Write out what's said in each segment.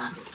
나도.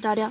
기다려.